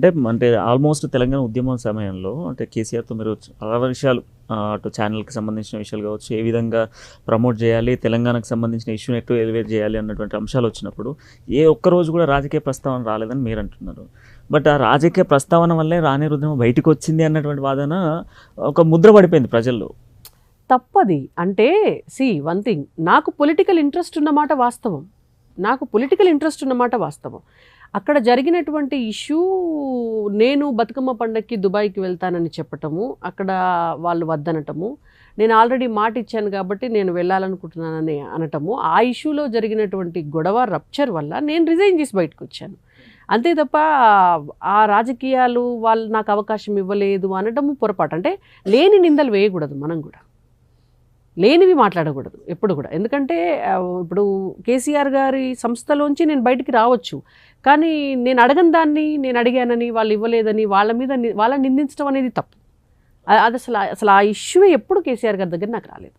అంటే అంటే ఆల్మోస్ట్ తెలంగాణ ఉద్యమం సమయంలో అంటే కేసీఆర్తో మీరు చాలా విషయాలు అటు ఛానల్కి సంబంధించిన విషయాలు కావచ్చు ఏ విధంగా ప్రమోట్ చేయాలి తెలంగాణకు సంబంధించిన ఇష్యూని ఎటు ఎలివేట్ చేయాలి అన్నటువంటి అంశాలు వచ్చినప్పుడు ఏ ఒక్క రోజు కూడా రాజకీయ ప్రస్తావన రాలేదని మీరు అంటున్నారు. బట్ ఆ రాజకీయ ప్రస్తావన వల్లే రాణి రుద్రమ బయటకు వచ్చింది అన్నటువంటి వాదన ఒక ముద్ర పడిపోయింది ప్రజల్లో. తప్పది. అంటే సి వన్ థింగ్ నాకు పొలిటికల్ ఇంట్రెస్ట్ ఉన్నమాట వాస్తవం. నాకు పొలిటికల్ ఇంట్రెస్ట్ ఉన్నమాట వాస్తవం. అక్కడ జరిగినటువంటి ఇష్యూ నేను బతుకమ్మ పండగకి దుబాయ్కి వెళ్తానని చెప్పటము అక్కడ వాళ్ళు వద్దనటము నేను ఆల్రెడీ మాట ఇచ్చాను కాబట్టి నేను వెళ్ళాలనుకుంటున్నానని అనటము ఆ ఇష్యూలో జరిగినటువంటి గొడవ రప్చర్ వల్ల నేను రిజైన్ చేసి బయటకు వచ్చాను. అంతే తప్ప ఆ రాజకీయాలు వాళ్ళు నాకు అవకాశం ఇవ్వలేదు అనటము పొరపాటు. అంటే లేని నిందలు వేయకూడదు మనం కూడా. లేనివి మాట్లాడకూడదు ఎప్పుడు కూడా. ఎందుకంటే ఇప్పుడు కేసీఆర్ గారి సంస్థలోంచి నేను బయటికి రావచ్చు. కానీ నేను అడగని దాన్ని నేను అడిగానని వాళ్ళు ఇవ్వలేదని వాళ్ళ మీద వాళ్ళని నిందించడం అనేది తప్పు. అది అసలు అసలు ఆ ఇష్యూ ఎప్పుడు కేసీఆర్ గారి దగ్గర నాకు రాలేదు.